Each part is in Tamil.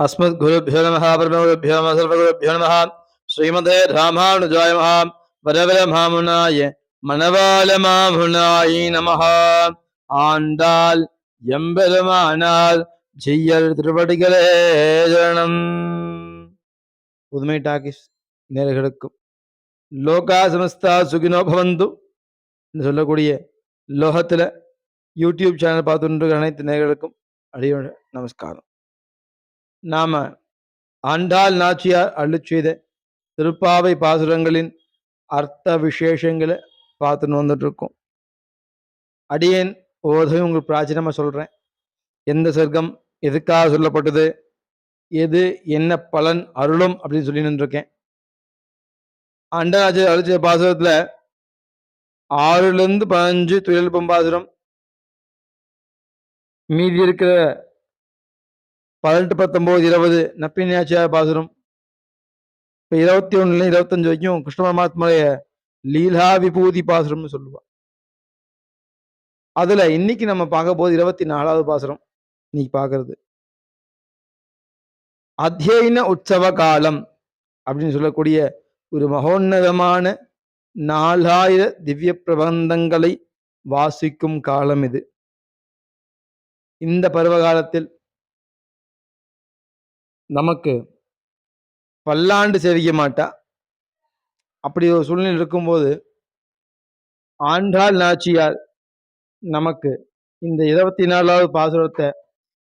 अस्मद्गुरुभ्यो नमः परमगुरुभ्यो नमः सर्वगुरुभ्यो नमः श्रीमते रामानुजाय महा வரவரமாமுனாய மணவாளமாமுனாயி நமஹ ஆண்டாள் எம்பெருமானால் ஜெய்யர் திருவடிகளே சரணம் புதுமை டாக்கிஸ் நேர்களுக்கும் லோகா சமஸ்தா சுகினோ பவந்து என்று சொல்லக்கூடிய லோகத்தில் யூடியூப் சேனல் பார்த்துட்டு அனைத்து நேர்களுக்கும் அடியோட நமஸ்காரம் நாம ஆண்டாள் நாச்சியார் அருளிச் செய்த திருப்பாவை பாசுரங்களின் அர்த்த விசேஷங்களை பார்த்துன்னு வந்துட்டுருக்கோம். அடியேன் ஓதையும் உங்களுக்கு பிராச்சீனமாக சொல்கிறேன் எந்த சர்க்கம் எதுக்காக சொல்லப்பட்டது எது என்ன பலன் அருளும் அப்படின்னு சொல்லி நின்றுருக்கேன். அண்டராஜர் அழிச்ச பாசுரத்தில் ஆறுலேருந்து பதினஞ்சு துயல் பாசுரம் மீதி இருக்கிற பதினெட்டு பத்தொம்போது இருபது நப்பினியாச்சியார் பாசுரம். இப்போ இருபத்தி ஒன்றுல இருபத்தஞ்சு வரைக்கும் கிருஷ்ண பரமாத்மாவுடைய லீலா விபூதி பாசுரம்னு சொல்லுவான் அதுல இன்னைக்கு நம்ம பார்க்க போது இருபத்தி நாலாவது பாசுரம். இன்னைக்கு பார்க்கறது. அத்தியன உற்சவ காலம் அப்படின்னு சொல்லக்கூடிய ஒரு மகோன்னதமான நாலாயிர திவ்ய பிரபந்தங்களை வாசிக்கும் காலம் இது. இந்த பருவ காலத்தில் நமக்கு பல்லாண்டு சேவிக்க மாட்டா. அப்படி ஒரு சூழ்நிலை இருக்கும்போது ஆண்டாள் நாச்சியார் நமக்கு இந்த இருபத்தி நாலாவது பாசுரத்தை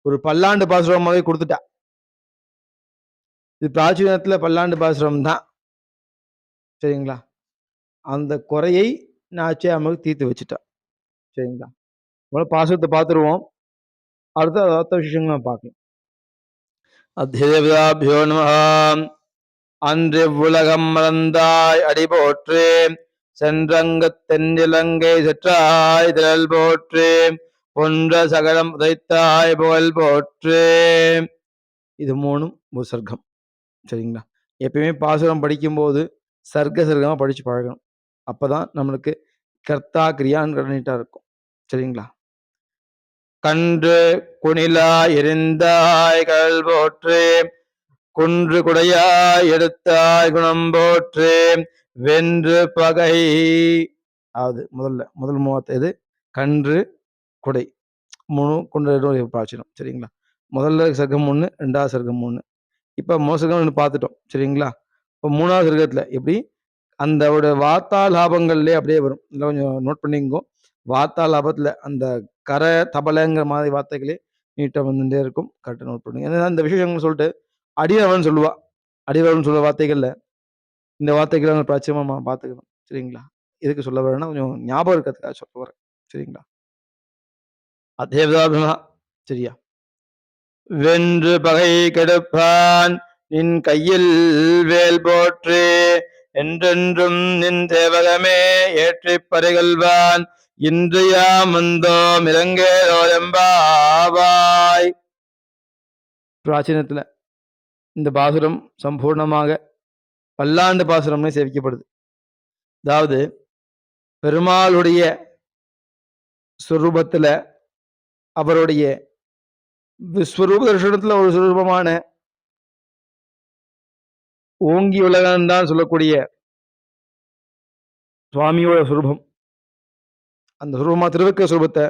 ஒரு பல்லாண்டு பாசுரமாகவே கொடுத்துட்டா. இது பிராச்சீனத்துல பல்லாண்டு பாசுரம் தான் சரிங்களா? அந்த குறையை நாச்சியார் நமக்கு தீர்த்து வச்சுட்டா. சரிங்களா? முதல்ல பாசுரத்தை பார்த்துருவோம். அடுத்த அடுத்த விஷயங்களும் பார்க்கலாம். அத்தியபிதாபியோ நம அன்று உலகம் மறந்தாய் அடி போற்று சென்றங்கத் தென்னிலங்கை செற்றாய் திரள் போற்று பொன்ற சகலம் உதைத்தாய் புகழ் போற்று இது மூணும் ஒரு சர்க்கம் சரிங்களா எப்பயுமே பாசுரம் படிக்கும்போது சர்க்க சர்க்கமாக படிச்சு பழகணும் அப்பதான் நம்மளுக்கு கர்த்தா கிரியான்னு நீட்டாக இருக்கும் சரிங்களா கன்று குணிலா எரிந்தாய் கல் போற்று. குன்று குடையாய் எடுத்தாய் குணம் போற்று. வென்று பகை. அது முதல்ல முதல் மூவத்தை இது கன்று குடை. மூணு குன்று பிராச்சீனம் சரிங்களா? முதல்ல சர்க்கம் ஒன்று ரெண்டாவது சர்க்கம் ஒன்று இப்போ மோசகம் ஒன்று பார்த்துட்டோம். சரிங்களா? இப்போ மூணாவது சர்க்கத்தில் எப்படி? அந்த வார்த்தா லாபங்கள்லேயே அப்படியே வரும். இல்லை கொஞ்சம் நோட் பண்ணிங்கோ வார்த்தா லாபத்தில் அந்த கரை தபலைங்கிற மாதிரி வார்த்தைகளே நீட்டாக வந்துட்டே இருக்கும். கரெக்டாக நோட் பண்ணுங்க ஏன்னா இந்த விஷயங்கள் சொல்லிட்டு அடியவன் சொல்லுவா. அடியவன் சொல்ல வார்த்தைகளில் இந்த வார்த்தைகளை நம்ம பிரச்சயமா பார்த்துக்கணும். சரிங்களா? எதுக்கு சொல்ல வரேன்னா கொஞ்சம் ஞாபகம் இருக்கிறதுக்காக சொல்ல வரேன் சரிங்களா? அதேவிதாபிமா சரியா? வென்று பகை கெடுப்பான் நின் கையில் வேல் போற்று என்றென்றும் நின் தேவகமே ஏற்றி பருகல்வான். இன்றையா மந்தோம் வந்தோம் இறங்கேரோ எம்பாவாய் இந்த பாசுரம் சம்பூர்ணமாக பல்லாண்டு பாசுரம்னு சேவிக்கப்படுது. அதாவது பெருமாளுடைய சுரூபத்தில் அவருடைய விஸ்வரூப தர்ஷனத்தில் ஒரு சுரூபமான ஓங்கி உலகம் தான் சொல்லக்கூடிய சுவாமியோட சுரூபம். அந்த சுரூபமா திருவக்க சுரூபத்தை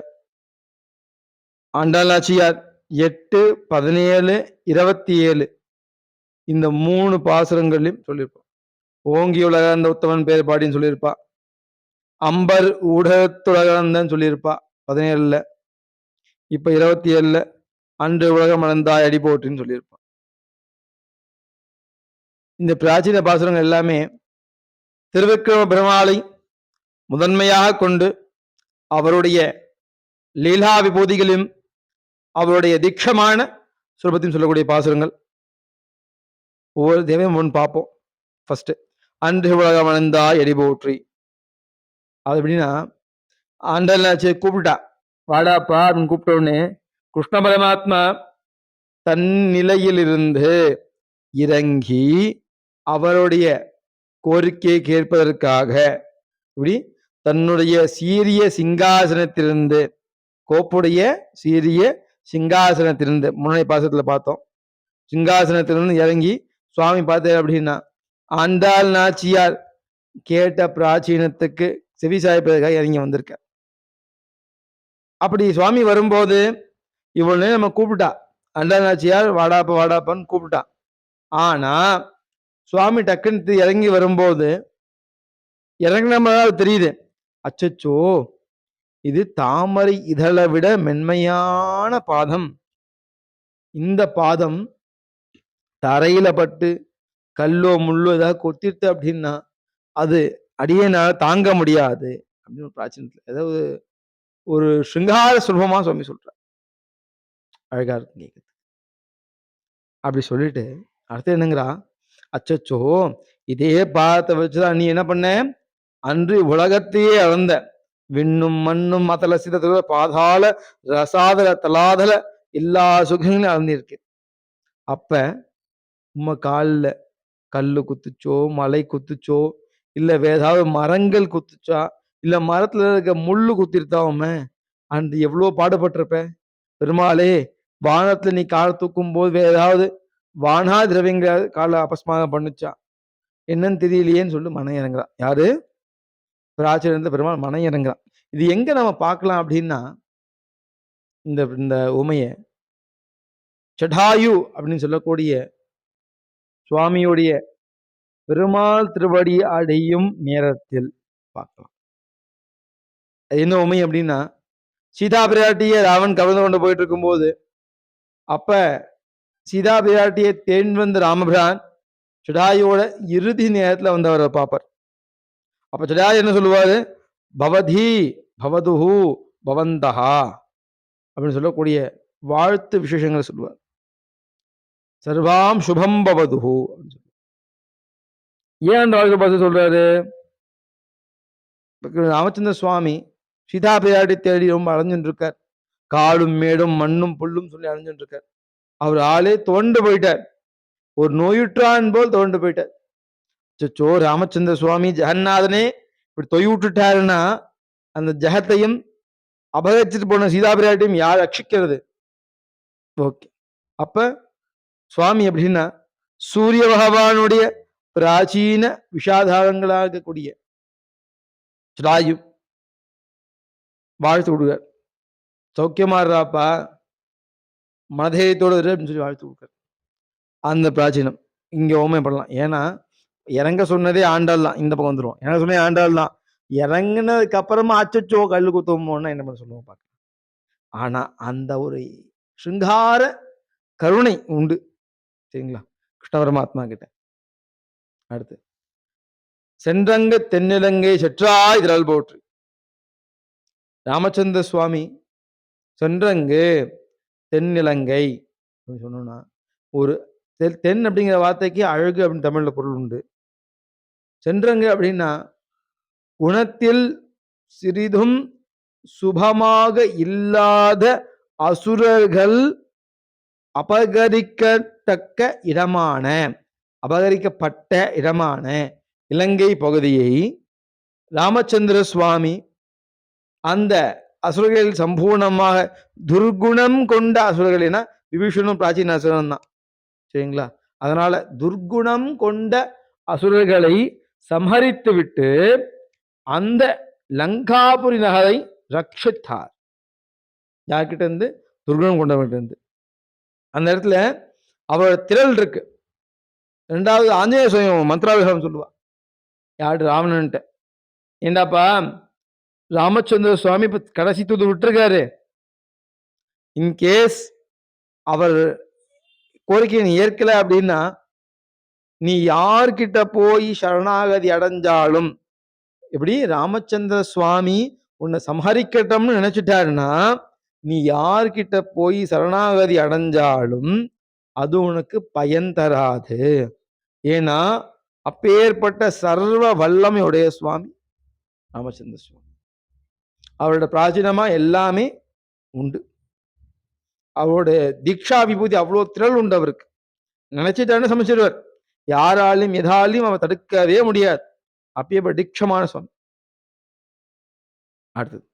ஆண்டாளாச்சியார் எட்டு பதினேழு இருபத்தி ஏழு இந்த மூணு பாசுரங்கள்லையும் சொல்லியிருப்பான். ஓங்கி உலகந்த உத்தவன் பேர் பாடின்னு சொல்லியிருப்பா. அம்பர் ஊடகத்துலகந்தன் சொல்லியிருப்பா. பதினேழுல. இப்ப இருபத்தி ஏழுல அன்று உலகம் மலர்ந்தாய் அடி போட்டுன்னு சொல்லியிருப்பான். இந்த பிராச்சீன பாசுரங்கள் எல்லாமே திருவிக்கிரம பெருமாளை முதன்மையாக கொண்டு அவருடைய லீலா விபூதிகளையும் அவருடைய திக்ஷமான சுரபத்தையும் சொல்லக்கூடிய பாசுரங்கள். ஒவ்வொரு தேவையும் ஒன்று பார்ப்போம். ஃபர்ஸ்ட் அன்று உலகம் அணிந்தா எரிபோற்றி அது எப்படின்னா ஆண்டல்னாச்சு கூப்பிட்டா வாடாப்பா அப்படின்னு கூப்பிட்ட உடனே கிருஷ்ண பரமாத்மா தன் நிலையிலிருந்து இறங்கி அவருடைய கோரிக்கையை கேட்பதற்காக இப்படி தன்னுடைய சீரிய சிங்காசனத்திலிருந்து கோப்புடைய சீரிய சிங்காசனத்திலிருந்து முன்னாடி பாசத்துல பார்த்தோம். சிங்காசனத்திலிருந்து இறங்கி சுவாமி பார்த்தார் அப்படின்னா ஆண்டாள் நாச்சியார் கேட்ட பிராச்சீனத்துக்கு செவி சாய்ப்பதற்காக இறங்கி வந்திருக்க. அப்படி சுவாமி வரும்போது இவ்வளவு நம்ம கூப்பிட்டா ஆண்டாள் நாச்சியார் வாடாப்ப வாடாப்பான்னு கூப்பிட்டா. ஆனா சுவாமி டக்குன்னு இறங்கி வரும்போது இறங்கின தெரியுது. அச்சச்சோ இது தாமரை இதழை விட மென்மையான பாதம். இந்த பாதம் தரையில பட்டு கல்லோ முள்ளோ ஏதாவது கொத்திருத்து அப்படின்னா அது அடியனால் தாங்க முடியாது அப்படின்னு ஒரு பிராச்சனத்தில் ஏதாவது ஒரு சிங்கார சுலபமா சுவாமி சொல்றார். அழகா இருக்கு கேட்குது அப்படி சொல்லிட்டு அடுத்து என்னங்கிறா? அச்சச்சோ இதே பாதத்தை வச்சுதான் நீ என்ன பண்ண? அன்று உலகத்தையே அளந்த விண்ணும் மண்ணும் மதல சிதத்துல பாதாள ரசாதல தலாதல எல்லா சுகங்களையும் அளந்திருக்கு. அப்ப உம்ம காலில் கல்லு குத்துச்சோ மலை குத்துச்சோ இல்லை வேற ஏதாவது மரங்கள் குத்துச்சா இல்லை மரத்துல இருக்க முள்ளு குத்திருத்தாவுமே அந்த எவ்வளோ பாடுபட்டிருப்ப? பெருமாளே வானத்துல நீ காலை தூக்கும் போது வேற ஏதாவது வானா திரவியங்க காலை அபஸ்மாகம் பண்ணுச்சா? என்னன்னு தெரியலையேன்னு சொல்லி மன இறங்குறான் யாரு? ஆச்சரியந்த பெருமாள் மனம் இறங்குறான் இது எங்க நம்ம பார்க்கலாம் அப்படின்னா இந்த இந்த உமைய சடாயு அப்படின்னு சொல்லக்கூடிய சுவாமியுடைய பெருமாள் திருவடி அடையும் நேரத்தில் பார்க்கலாம். என்ன உமை அப்படின்னா சீதா பிராட்டிய ராவன் கவர்ந்து கொண்டு போயிட்டு இருக்கும்போது அப்ப சீதா பிராட்டியை தேன் வந்து ராமபிரான் சுடாயோட இறுதி நேரத்துல வந்து அவரை பார்ப்பார். அப்ப சுடாய் என்ன சொல்லுவாரு? பவதி பவதுஹு பவந்தஹா அப்படின்னு சொல்லக்கூடிய வாழ்த்து விசேஷங்களை சொல்லுவார். சர்வாம் சுபம் பவதுஹு ஏன் அந்த வாழ்க்கை பார்த்து சொல்றாரு? ராமச்சந்திர சுவாமி சீதா பிராட்டி தேடி ரொம்ப அலைஞ்சுட்டு இருக்கார் காடும் மேடும் மண்ணும் புல்லும் சொல்லி அலைஞ்சுட்டு இருக்கார் அவர் ஆளே தோண்டு போயிட்டார். ஒரு நோயுற்றான் போல் தோண்டு போயிட்டார். சச்சோ ராமச்சந்திர சுவாமி ஜெகநாதனே இப்படி தொய் விட்டுட்டாருன்னா அந்த ஜெகத்தையும் அபகரிச்சுட்டு போன சீதா பிராட்டியும் யார் ரட்சிக்கிறது? ஓகே. அப்ப சுவாமி அப்படின்னா சூரிய பகவானுடைய பிராச்சீன விஷாதாரங்களாக இருக்கக்கூடிய ஸ்ராயு வாழ்த்து கொடுக்கார் சௌக்கியமா இருறாப்பா மனதேயத்தோடு அப்படின்னு சொல்லி வாழ்த்து கொடுக்கார் அந்த பிராச்சீனம் இங்க ஓமே பண்ணலாம் ஏன்னா இறங்க சொன்னதே ஆண்டாள் தான். இந்த பக்கம் வந்துடும் இறங்க சொன்னதே ஆண்டாள் தான். இறங்கினதுக்கு அப்புறமா அச்சச்சோ கல் குத்தோம்னா என்ன பண்ண சொல்லுவோம் பார்க்கலாம். ஆனா அந்த ஒரு சிங்கார கருணை உண்டு. சரிங்களா? கிருஷ்ண பரமாத்மா கிட்ட. அடுத்து. சென்றங்க தென்னிலங்கை செற்றாய் திரள் போற்று. ராமச்சந்திர சுவாமி சென்றங்கு தென்னிலங்கை சொன்னோம்னா ஒரு தென் அப்படிங்கிற வார்த்தைக்கு அழகு அப்படின்னு தமிழ்ல பொருள் உண்டு. சென்றங்க அப்படின்னா குணத்தில் சிறிதும் சுபமாக இல்லாத அசுரர்கள் அபகரிக்கத்தக்க இடமான அபகரிக்கப்பட்ட இடமான இலங்கை பகுதியை ராமச்சந்திர சுவாமி அந்த அசுரர்கள் சம்பூர்ணமாக துர்குணம் கொண்ட அசுரர்கள் என விபீஷணும் பிராச்சீன அசுரன் தான் சரிங்களா? அதனால துர்குணம் கொண்ட அசுரர்களை சம்ஹரித்து விட்டு அந்த லங்காபுரி நகரை ரட்சித்தார். யார்கிட்ட இருந்து துர்குணம் கொண்டவன்கிட்ட இருந்து அந்த இடத்துல அவரோட திரள் இருக்கு. ரெண்டாவது ஆஞ்சநேய சுயம் மந்திராபிஷேகம் சொல்லுவா. யாரு ராவணன்ட்ட. ஏண்டாப்பா? ராமச்சந்திர சுவாமி இப்ப கடைசி தூது விட்டுருக்காரு. இன்கேஸ் அவர் கோரிக்கையை ஏற்கலை ஏற்கல அப்படின்னா நீ யார்கிட்ட போய் சரணாகதி அடைஞ்சாலும் எப்படி ராமச்சந்திர சுவாமி உன்னை சம்ஹரிக்கட்டம்னு நினைச்சிட்டாருன்னா நீ யார்கிட்ட போய் சரணாகதி அடைஞ்சாலும் அது உனக்கு பயன் தராது. ஏன்னா அப்பேற்பட்ட சர்வ வல்லமையுடைய சுவாமி ராமச்சந்திர சுவாமி. அவரோட பிராச்சீனமா எல்லாமே உண்டு. அவருடைய தீக்ஷா விபூதி அவ்வளோ திரள் உண்டு அவருக்கு. நினைச்சிட்டாருன்னு சமைச்சிருவார். யாராலையும் எதாலையும் அவன் தடுக்கவே முடியாது. அப்பேற்பட்ட தீட்சமான சுவாமி அடுத்தது.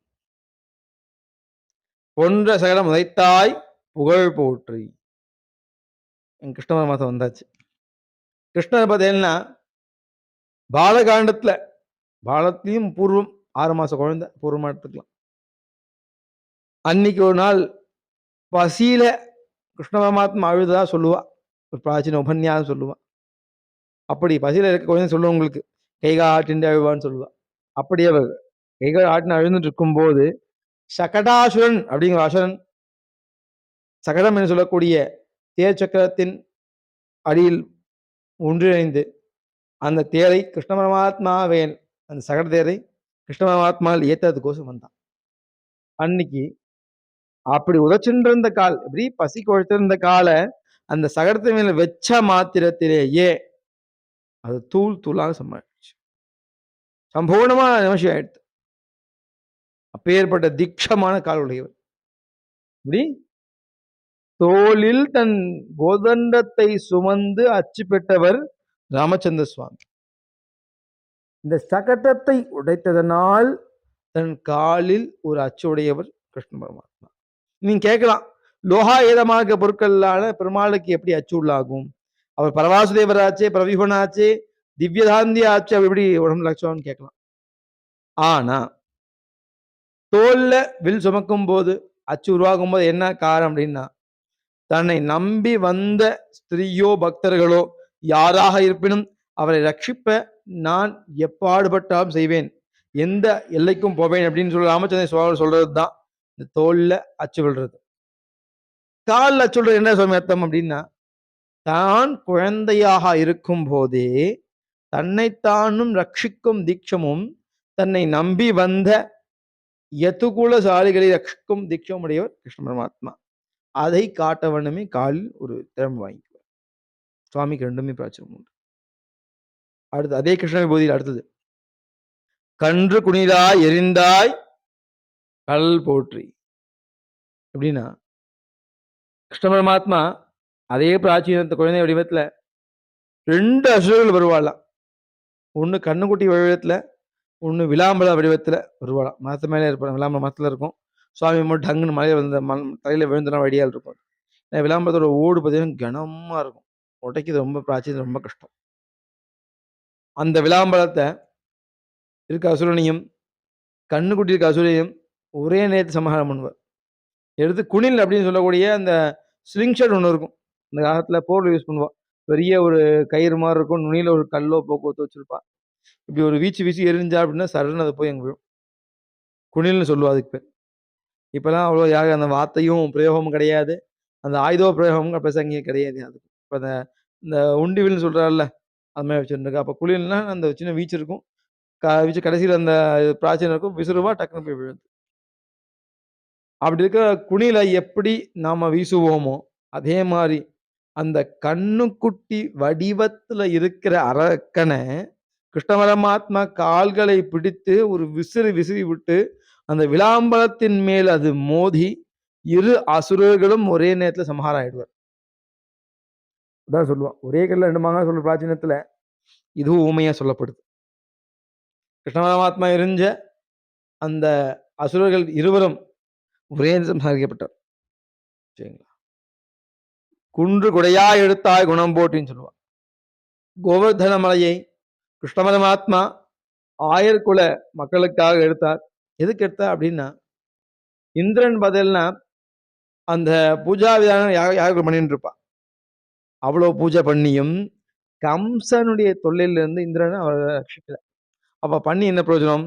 பொன்ற சகலம் உதைத்தாய் புகழ் போற்றி. என் கிருஷ்ண மாதம் வந்தாச்சு. கிருஷ்ணர் பார்த்தீங்கன்னா பாலகாண்டத்துல பாலத்தையும் பூர்வம் ஆறு மாச குழந்தை பூர்வமா எடுத்துக்கலாம். அன்னைக்கு ஒரு நாள் பசியில கிருஷ்ண பரமாத்மா அழுதா சொல்லுவா. ஒரு பிராச்சீன உபன்யாசம் சொல்லுவா. அப்படி பசியில் இருக்க குழந்தை சொல்லுவோம் உங்களுக்கு. கைகா ஆட்டிண்டு அழுவான்னு சொல்லுவா அப்படியே அவ கைகா ஆட்டின்னு அழுந்துட்டு இருக்கும்போது சகடாசுரன் அப்படிங்கிற அசுரன் சகடம் என்று சொல்லக்கூடிய தேர் சக்கரத்தின் அடியில் ஒன்றிணைந்து அந்த தேரை கிருஷ்ண பரமாத்மாவேன் அந்த சகட தேரை கிருஷ்ண பரமாத்மாவில் ஏற்றுறதுக்கோசம் வந்தான். அன்னைக்கு அப்படி உதச்சுன்றிருந்த கால் இப்படி பசி குழைத்திருந்த காலை அந்த சகடத்து மேல வச்ச மாத்திரத்திலேயே அது தூள் தூளாக சமாளிச்சு. சம்பூர்ணமா நிமிஷம் ஆயிடுத்து அப்பேற்பட்ட திக்ஷமான கால் உடையவர். இப்படி தோளில் தன் கோதண்டத்தை சுமந்து அச்சு பெற்றவர் ராமச்சந்திர சுவாமி. இந்த சகட்டத்தை உடைத்ததனால் தன் காலில் ஒரு அச்சு உடையவர் கிருஷ்ண பரமாத்மா. நீங்க கேட்கலாம் லோகா ஏதமாக பொருட்களான பெருமாளுக்கு எப்படி அச்சு உள்ளாகும்? அவர் பரவாசுதேவராச்சே பிரவிபனாச்சே திவ்யதாந்தி ஆச்சு அவர் எப்படி உடம்பு லட்சம்னு கேட்கலாம். ஆனா தோல்ல வில் சுமக்கும் போது அச்சு உருவாகும் போது என்ன காரணம் அப்படின்னா தன்னை நம்பி வந்த ஸ்திரீயோ பக்தர்களோ யாராக இருப்பினும் அவரை ரட்சிப்ப நான் எப்பாடுபட்டாலும் செய்வேன். எந்த எல்லைக்கும் போவேன் அப்படின்னு சொல்லி ராமச்சந்திர சுவாமி சொல்றது தான் இந்த தோல்ல அச்சு விழுறது. காலில் அச்சு என்ன சுவாமி அர்த்தம் அப்படின்னா தான் குழந்தையாக இருக்கும் போதே தன்னைத்தானும் ரட்சிக்கும் தீட்சமும் தன்னை நம்பி வந்த யதுகுலசாலிகளை ரட்சிக்கும் தீட்சம் உடையவர் கிருஷ்ண பரமாத்மா. அதை காட்ட வண்ணமே காலில் ஒரு திறமை வாங்கிக்குவார். சுவாமிக்கு ரெண்டுமே பிராச்சனம் உண்டு. அடுத்து அதே கிருஷ்ண போதியில் அடுத்தது. கன்று குனிதாய் எரிந்தாய் கல் போற்றி. எப்படின்னா கிருஷ்ண பரமாத்மா அதே பிராச்சீனத்து குழந்தை வடிவத்தில் ரெண்டு அசுரர்கள் வருவாளாம். ஒன்று கண்ணுக்குட்டி வடிவத்தில் ஒன்று விளாம்பல வடிவத்தில் வருவாளாம். மரத்து மேலே இருப்பாங்க விளாம்பல மரத்தில் இருக்கும். சுவாமி மட்டும் டங்குன்னு மலையில் விழுந்த மண் தலையில் விழுந்தனா வடியால் இருக்கும். ஏன்னா விளாம்பரத்தோட ஓடு பார்த்தீங்கன்னா கனமாக இருக்கும். உடைக்கிறது ரொம்ப பிராச்சீனம் ரொம்ப கஷ்டம். அந்த விளாம்பலத்தை இருக்க அசுரனையும் கண்ணுக்குட்டி இருக்க அசுரையும் ஒரே நேரத்து சமகாரம் பண்ணுவார். எடுத்து குணில் அப்படின்னு சொல்லக்கூடிய அந்த ஸ்லிங் ஷாட் ஒன்று இருக்கும். அந்த காலத்தில் போர் யூஸ் பண்ணுவாள் பெரிய ஒரு கயிறு மாதிரி இருக்கும். நுனியில் ஒரு கல்லோ போக்குவரத்து வச்சுருப்பாள் இப்படி ஒரு வீச்சு வீச்சு எரிஞ்சா அப்படின்னா சரண் அதை போய் அங்கே விழும். குணில்னு சொல்லுவா அதுக்கு பேர். இப்போலாம் அவ்வளோ யாரும் அந்த வார்த்தையும் பிரயோகமும் கிடையாது. அந்த ஆயுதோ பிரயோகமும் பிரசங்க கிடையாது அதுக்கு. இப்போ அந்த இந்த உண்டிவில்னு சொல்கிறாருல்ல அது மாதிரி வச்சுருந்துருக்கா. அப்போ குளிர்னா அந்த சின்ன வீச்சு இருக்கும். க வீச்சு கடைசியில் அந்த பிராச்சீனம் இருக்கும். விசுறுவா டக்குன்னு போய் விழுது. அப்படி இருக்கிற குணில எப்படி நாம் வீசுவோமோ அதே மாதிரி அந்த கண்ணுக்குட்டி வடிவத்துல இருக்கிற அரக்கனை கிருஷ்ண பரமாத்மா கால்களை பிடித்து ஒரு விசிறி விசிறி விட்டு அந்த விளாம்பலத்தின் மேல் அது மோதி இரு அசுரர்களும் ஒரே நேரத்துல சம்ஹாரம் ஆயிடுவார். அதான் சொல்லுவான். ஒரே கல்ல ரெண்டு மாங்கா சொல்ற பிராச்சீனத்துல இதுவும் ஊமையா சொல்லப்படுது. கிருஷ்ண பரமாத்மா எரிஞ்ச அந்த அசுரர்கள் இருவரும் ஒரே சம்சாரிக்கப்பட்டார் சரிங்களா? குன்று குடையா எடுத்தாய் குணம் போட்டின்னு சொல்லுவான். கோவர்தன மலையை கிருஷ்ண பரமாத்மா ஆயர்குல மக்களுக்காக எடுத்தார். எதுக்கு எடுத்தார் அப்படின்னா இந்திரன் பதில்னா அந்த பூஜா விதானம் யாக யாருக்கு பண்ணிட்டு இருப்பான். அவ்வளோ பூஜை பண்ணியும் கம்சனுடைய தொல்லையிலிருந்து இந்திரனை அவரை ரட்சிக்கல. அப்போ பண்ணி என்ன பிரயோஜனம்?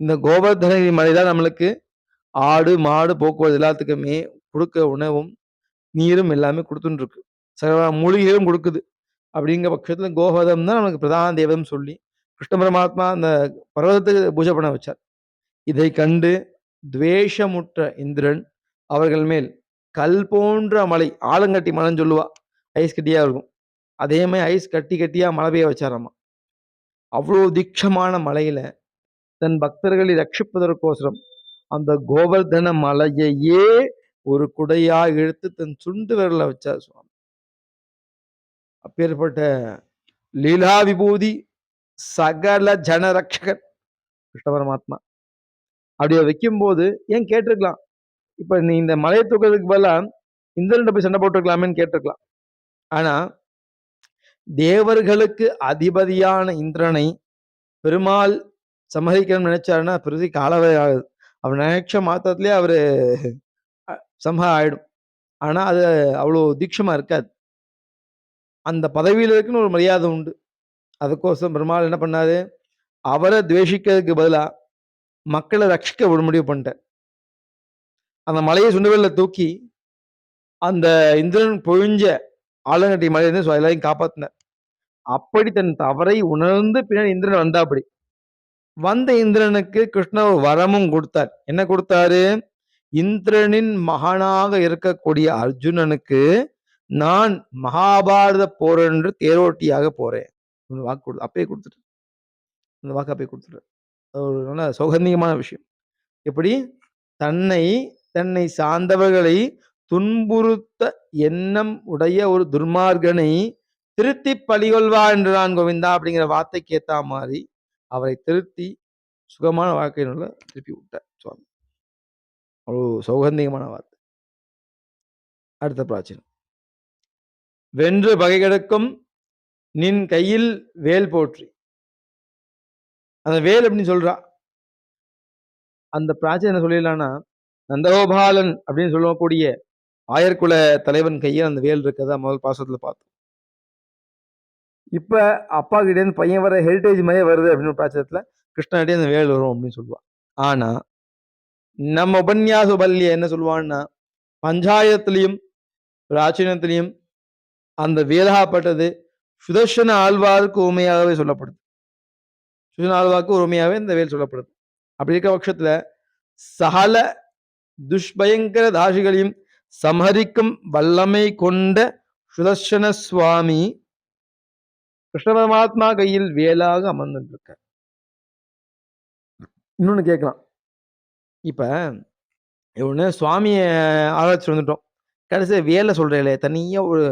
இந்த கோவர்தனகிரி மலை தான் நம்மளுக்கு ஆடு மாடு போக்குவரத்து எல்லாத்துக்குமே கொடுக்க உணவும் நீரும் எல்லாமே கொடுத்துட்டு இருக்கு சகல மூலிகைகளும் கொடுக்குது. அப்படிங்கிற பட்சத்தில் கோவதம் தான் நமக்கு பிரதான தெய்வம் சொல்லி கிருஷ்ண பரமாத்மா அந்த பர்வதத்துக்கு பூஜை பண்ண வச்சார். இதை கண்டு துவேஷமுற்ற இந்திரன் அவர்கள் மேல் கல் போன்ற மலை ஆலங்கட்டி மலைன்னு சொல்லுவா. ஐஸ் கட்டியாக இருக்கும். அதே மாதிரி ஐஸ் கட்டி கட்டியாக மழை பெய்ய வச்சாராமா. அவ்வளோ தீட்சமான மலையில் தன் பக்தர்களை ரட்சிப்பதற்கோசரம் அந்த கோவர்தன மலையையே ஒரு குடையா இழுத்து தன் சுண்டு விரல வச்சார் சுவாமி. அப்பேற்பட்ட லீலா விபூதி சகல ஜனரக்ஷகர் கிருஷ்ண பரமாத்மா. அப்படியே வைக்கும்போது ஏன் கேட்டிருக்கலாம்? இப்ப நீ இந்த மலையை தூக்கிறதுக்கு பதிலாக இந்திரன் போய் சண்டை போட்டிருக்கலாமேன்னு கேட்டிருக்கலாம். ஆனா தேவர்களுக்கு அதிபதியான இந்திரனை பெருமாள் சம்மதிக்கணும்னு நினைச்சாருன்னா பிரதி காலவே ஆகுது. அவர் நினைச்ச மாத்திரத்திலே அவரு சம்ஹா ஆயிடும். ஆனால் அது அவ்வளோ தீட்சமாக இருக்காது. அந்த பதவியில் இருக்குன்னு ஒரு மரியாதை உண்டு. அதுக்கோசம் பெருமாள் என்ன பண்ணாரு? அவரை துவேஷிக்கிறதுக்கு பதிலாக மக்களை ரட்சிக்க ஒரு முடிவு பண்ணிட்டார். அந்த மலையை சுண்டவேலில் தூக்கி அந்த இந்திரன் பொழிஞ்ச ஆலங்கட்டி மலையிலிருந்து எல்லாரையும் காப்பாற்றினார் அப்படி தன் தவறை உணர்ந்து பின்னாடி இந்திரன் வந்தாப்படி வந்த இந்திரனுக்கு கிருஷ்ணர் வரமும் கொடுத்தார். என்ன கொடுத்தாரு? இந்திரனின் மகனாக இருக்கக்கூடிய அர்ஜுனனுக்கு நான் மகாபாரத போர் என்று தேரோட்டியாக போறேன். வாக்கு கொடு அப்பயே கொடுத்துட்டு அந்த வாக்கு அப்பயே கொடுத்துட்டு ஒரு நல்ல சௌகந்தியமான விஷயம். எப்படி? தன்னை தன்னை சார்ந்தவர்களை துன்புறுத்த எண்ணம் உடைய ஒரு துர்மார்கனை திருத்தி பழிகொள்வா என்று நான் கோவிந்தா அப்படிங்கிற வார்த்தைக்கு ஏத்த மாதிரி அவரை திருத்தி சுகமான வாழ்க்கையினுள்ள திருப்பி விட்டார். சுவாமி அவ்வளோ சௌகந்தியமான வார்த்தை. அடுத்த பிராச்சீனம். வென்று பகை கிடக்கும் நின் கையில் வேல் போற்றி. அந்த வேல் அப்படின்னு சொல்றா. அந்த பிராச்சீன என்ன சொல்லிடலாம்னா நந்தகோபாலன் அப்படின்னு சொல்லக்கூடிய ஆயர்குல தலைவன் கையில் அந்த வேல் இருக்கதா முதல் பாசத்துல பார்த்தோம். இப்ப அப்பா கிட்டே இருந்து பையன் வர ஹெரிட்டேஜ் மாதிரியே வருது அப்படின்னு பிராச்சத்துல கிருஷ்ணகிட்டே அந்த வேல் வரும் அப்படின்னு சொல்லுவான் ஆனா நம்ம உபன்யாச பள்ளிய என்ன சொல்லுவான்னா பஞ்சாயத்துலயும் பிராச்சீனத்திலையும் அந்த வேதாப்பட்டது சுதர்ஷன ஆழ்வாருக்கு உண்மையாகவே சொல்லப்படுது. சுதர்ஷன ஆழ்வாருக்கு உண்மையாகவே இந்த வேல் சொல்லப்படுது. அப்படி இருக்க பட்சத்துல சகல துஷ்பயங்கர தாசிகளையும் சமரிக்கும் வல்லமை கொண்ட சுதர்ஷன சுவாமி கிருஷ்ண பரமாத்மா கையில் வேலாக அமர்ந்துருக்க இன்னொன்னு கேட்கலாம். இப்ப ஒன்று சுவாமியை ஆராய்ச்சி வந்துட்டோம். கடைசியா வேலை சொல்றேன் தனியா ஒரு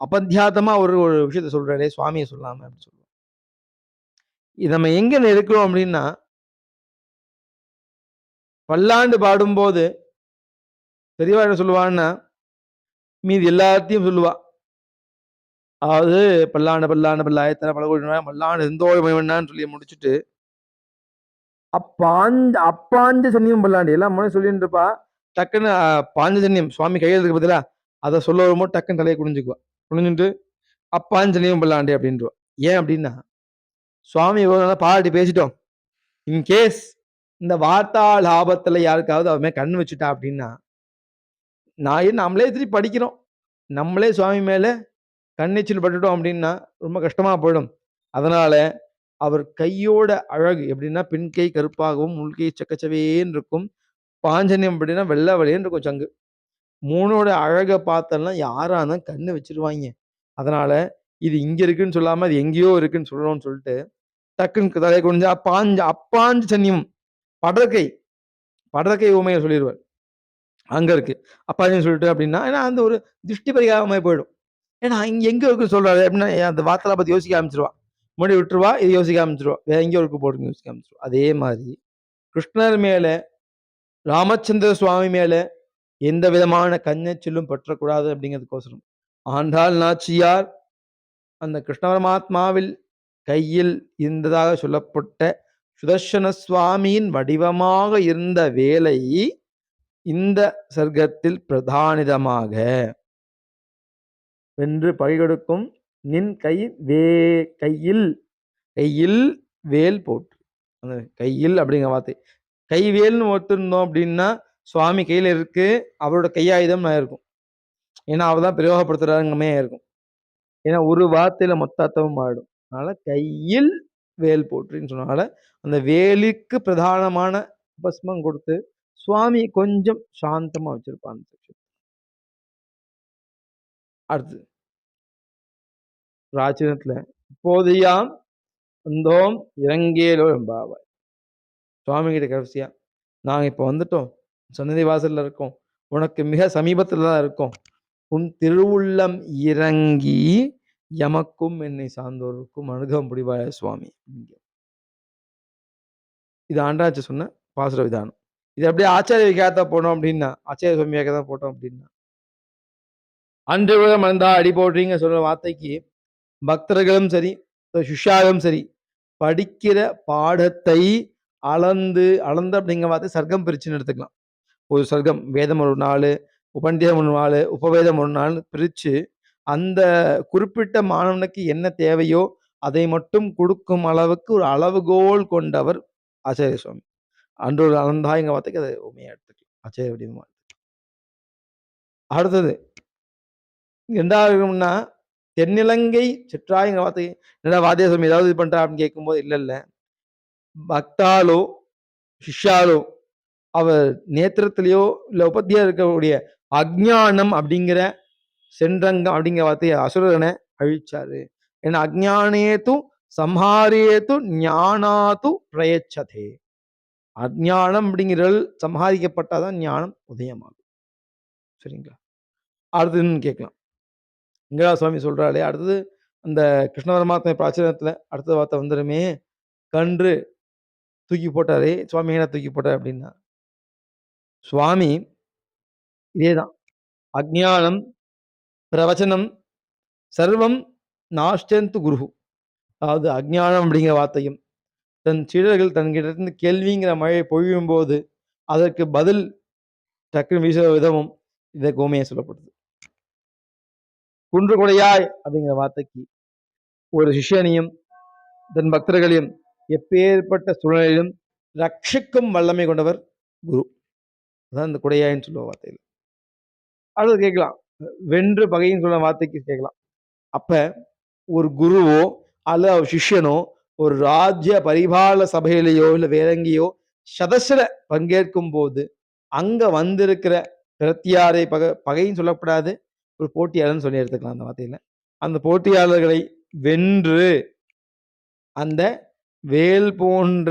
அபத்தியாத்தமா ஒரு ஒரு விஷயத்த சொல்றாரு சுவாமியை சொல்லாம அப்படின்னு சொல்லுவோம் இது நம்ம எங்க இருக்கிறோம் அப்படின்னா பல்லாண்டு பாடும்போது பெரியவா என்ன சொல்லுவான்னா மீதி எல்லாத்தையும் சொல்லுவா. அதாவது பல்லாண்டு பல்லாண்டு பல்லாயிரத்தனை பல கோடி பல்லாண்டு எந்தோடு மணிவண்ணான்னு சொல்லி முடிச்சுட்டு அப்பாஞ்ச அப்பாஞ்ச சன்னியம் பண்ணலாண்டி எல்லாம் முன்னாடி சொல்லிட்டு இருப்பா டக்குன்னு பாஞ்ச சன்னியம் சுவாமி கையெழுத்துக்கு பதிலா அதை சொல்ல வரும்போது டக்குன்னு தலையை குனிஞ்சுக்குவா. குனிஞ்சுட்டு சன்னியம் பண்ணலாண்டி அப்படின்றோம் ஏன் அப்படின்னா சுவாமி இவ்வளோ நல்லா பாராட்டி பேசிட்டோம். இன்கேஸ் இந்த வார்த்தா லாபத்துல யாருக்காவது அவமே கண் வச்சுட்டா அப்படின்னா நான் நம்மளே திருப்பி படிக்கிறோம். நம்மளே சுவாமி மேலே கண்ணீச்சல் பட்டுட்டோம் அப்படின்னா ரொம்ப கஷ்டமாக போயிடும். அதனால அவர் கையோட அழகு எப்படின்னா பின்கை கருப்பாகவும் உள்கை சக்கச்சவேன்னு இருக்கும். பாஞ்சனியம் அப்படின்னா வெள்ளை வழியன்னு இருக்கும் சங்கு. மூணோட அழகை பார்த்தெல்லாம் யாரா இருந்தால் கண்ணு வச்சிருவாங்க. அதனால இது இங்க இருக்குன்னு சொல்லாம அது எங்கேயோ இருக்குன்னு சொல்லணும்னு சொல்லிட்டு டக்குன்னு தலையை குனிஞ்சு அப்பாஞ்ச அப்பாஞ்சு சன்னியம் படற்கை படற்கை உமையை சொல்லிடுவார் அங்க இருக்கு. அப்பாஞ்சின்னு சொல்லிட்டு அப்படின்னா ஏன்னா அந்த ஒரு திருஷ்டி பரிகாரமாய் போயிடும். ஏன்னா இங்க எங்க இருக்குன்னு சொல்றாரு? அப்படின்னா அந்த வார்த்தை பத்தி யோசிக்க ஆரம்பிச்சிருவான் முடி விட்டுருவா இது யோசிக்க ஆரம்பிச்சிருவா. வேற எங்கேயோ இருக்கு போட்டு யோசிக்க ஆரம்பிச்சிருவா. அதே மாதிரி கிருஷ்ணர் மேலே ராமச்சந்திர சுவாமி மேலே எந்த விதமான கஞ்சச்சிலும் பற்றக்கூடாது அப்படிங்கிறதுக்கோசரம். ஆண்டாள் நாச்சியார் அந்த கிருஷ்ண பரமாத்மாவில் கையில் இருந்ததாக சொல்லப்பட்ட சுதர்ஷன சுவாமியின் வடிவமாக இருந்த வேலை இந்த சர்க்கத்தில் பிரதானிதமாக. வென்று பழிகொடுக்கும் நின் கை வே கையில். கையில் வேல் போட்டு அந்த கையில் அப்படிங்கிற வார்த்தை. கைவேல்னு ஒத்துருந்தோம் அப்படின்னா சுவாமி கையில் இருக்கு அவரோட கையாயுதம் இருக்கும். ஏன்னா அவர் தான் பிரயோகப்படுத்துறாருங்கமே இருக்கும். ஏன்னா ஒரு வார்த்தையில மொத்த அர்த்தமும் ஆயிடும் அதனால கையில் வேல் போற்றுன்னு சொன்னால அந்த வேலுக்கு பிரதானமான பஸ்மம் கொடுத்து சுவாமி கொஞ்சம் சாந்தமா வச்சிருப்பான் அடுத்து பிராச்சீனத்துல. இப்போதையாம் வந்தோம் இறங்கேலோ எம்பாவாய் சுவாமி கிட்ட கடைசியா நாங்க இப்ப வந்துட்டோம். சன்னதி வாசல்ல இருக்கோம். உனக்கு மிக சமீபத்துல தான் இருக்கோம். உன் திருவுள்ளம் இறங்கி எமக்கும் என்னை சார்ந்தோருக்கும் அனுகம் முடிவாய சுவாமி? இது ஆண்டாச்சு சொன்ன பாசுர விதானம் இது அப்படியே ஆச்சாரிய விகாத்தா போனோம் அப்படின்னா ஆச்சாரிய சுவாமியாக தான் போட்டோம் அப்படின்னா. அன்று உலகம் அடி போடுறீங்க சொல்ற வார்த்தைக்கு பக்தர்களும் சரி சிஷ்யாலும் சரி படிக்கிற பாடத்தை அளந்து அளந்து அப்படிங்கிற வார்த்தை சர்க்கம் பிரிச்சுன்னு எடுத்துக்கலாம். ஒரு சர்க்கம் வேதம் ஒரு நாள் உபண்டியம் ஒரு நாள் உபவேதம் ஒரு நாள் பிரித்து அந்த குறிப்பிட்ட மாணவனுக்கு என்ன தேவையோ அதை மட்டும் கொடுக்கும் அளவுக்கு ஒரு அளவுகோல் கொண்டவர் ஆச்சாரிய சுவாமி. அன்று ஒரு அளந்தாய்ங்க வார்த்தைக்கு அதை உண்மையாக எடுத்துக்கலாம். ஆச்சாரிய வடிவமாக அடுத்தது ரெண்டாவதுன்னா தென்னிலங்கை சிற்றாயங்க வார்த்தை. என்னடா வாத்தியாசம் ஏதாவது இது பண்ணுறா அப்படின்னு கேட்கும்போது இல்லை இல்லை. பக்தாலோ சிஷ்யாலோ அவர் நேத்திரத்திலேயோ இல்லை உபத்தியாக இருக்கக்கூடிய அஜானம் அப்படிங்கிற சென்றங்கம் அப்படிங்கிற வார்த்தையை அசுரனை அழிச்சாரு. ஏன்னா அஜானேத்து சம்ஹாரேத்து ஞானாத்து பிரயச்சதே. அஜ்ஞானம் அப்படிங்கிறது சம்ஹாரிக்கப்பட்டாதான் ஞானம் உதயமாகும். சரிங்களா? அடுத்ததுன்னு கேட்கலாம். இங்கடா சுவாமி சொல்கிறாளே அடுத்தது அந்த கிருஷ்ண பரமாத்மை பிராச்சீனத்தில் அடுத்த வார்த்தை வந்துடுமே கன்று தூக்கி போட்டாரே சுவாமி என்ன தூக்கி போட்டார் அப்படின்னா சுவாமி இதே தான் அக்ஞானம் பிரவச்சனம் சர்வம் நாஷ்டந்து குரு அதாவது அக்ஞானம் அப்படிங்கிற வார்த்தையும் தன் சீடர்கள் தன்கிட்ட கேள்விங்கிற மழையை பொழியும் போது அதற்கு பதில் டக்குன்னு வீசுகிற விதமும் இதை கோமையை சொல்லப்படுது. குன்று கொடையாய் அப்படிங்கிற வார்த்தைக்கு ஒரு சிஷ்யனையும் தன் பக்தர்களையும் எப்பேற்பட்ட சூழ்நிலையிலும் ரட்சிக்கும் வல்லமை கொண்டவர் குரு. அதான் இந்த குடையாயின்னு சொல்லுவ வார்த்தையில். அடுத்து கேட்கலாம். வென்று பகைன்னு சொல்ல வார்த்தைக்கு கேட்கலாம். அப்ப ஒரு குருவோ அல்ல ஒரு சிஷ்யனோ ஒரு ராஜ்ய பரிபால சபையிலேயோ இல்லை வேறங்கியோ சதசில பங்கேற்கும் போது அங்க வந்திருக்கிற பிரத்தியாரை பகை பகைன்னு சொல்லப்படாது. ஒரு போட்டியாளர்னு சொல்லி எடுத்துக்கலாம் அந்த வார்த்தையில். அந்த போட்டியாளர்களை வென்று அந்த வேல் போன்ற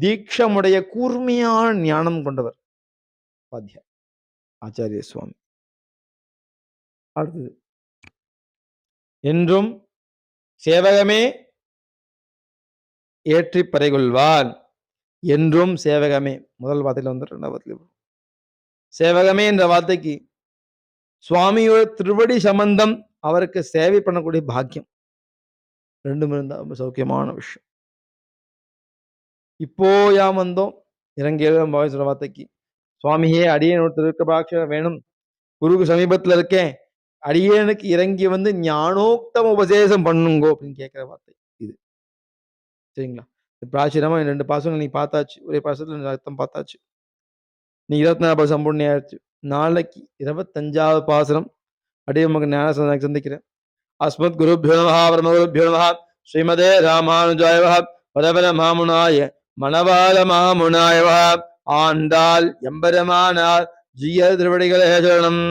தீட்சமுடைய கூர்மையான ஞானம் கொண்டவர். பாத்தியா ஆச்சாரிய சுவாமி. அடுத்தது. என்றும் சேவகமே ஏற்றி பறைகொள்வான். என்றும் சேவகமே. முதல் வார்த்தையில் வந்து ரெண்டாவது சேவகமே என்ற வார்த்தைக்கு சுவாமியோட திருவடி சம்பந்தம் அவருக்கு சேவை பண்ணக்கூடிய பாக்கியம். ரெண்டும் இருந்தால் ரொம்ப சௌக்கியமான விஷயம். இப்போ யாம் வந்தோம். இறங்கியது எழுதும் சொல்ற வார்த்தைக்கு சுவாமியே அடியனோட திருக்கபாட்சம் வேணும். குருக்கு சமீபத்துல இருக்கேன். அடியனுக்கு இறங்கி வந்து ஞானோக்தம் உபதேசம் பண்ணுங்கோ அப்படின்னு கேட்கிற வார்த்தை இது. சரிங்களா? பிராச்சீனமா ரெண்டு பாசங்கள் நீ பார்த்தாச்சு. ஒரே பாசத்துல அர்த்தம் பார்த்தாச்சு. நீ இருபத்தி நாலு பாசம் ஆயிடுச்சு. நாளைக்கு இருபத்தஞ்சாவது பாசனம் அடிய மகன் ஞான சந்திக்கிறேன். அஸ்மத் குருபியோ நமஹா பிரமகுருபியோ மகா ஸ்ரீமதே ராமானுஜாய பரபர மாமுனாய மணவாள மாமுனாய ஆண்டாள் எம்பெருமானார் ஜிய திருவடிகளே சரணம்.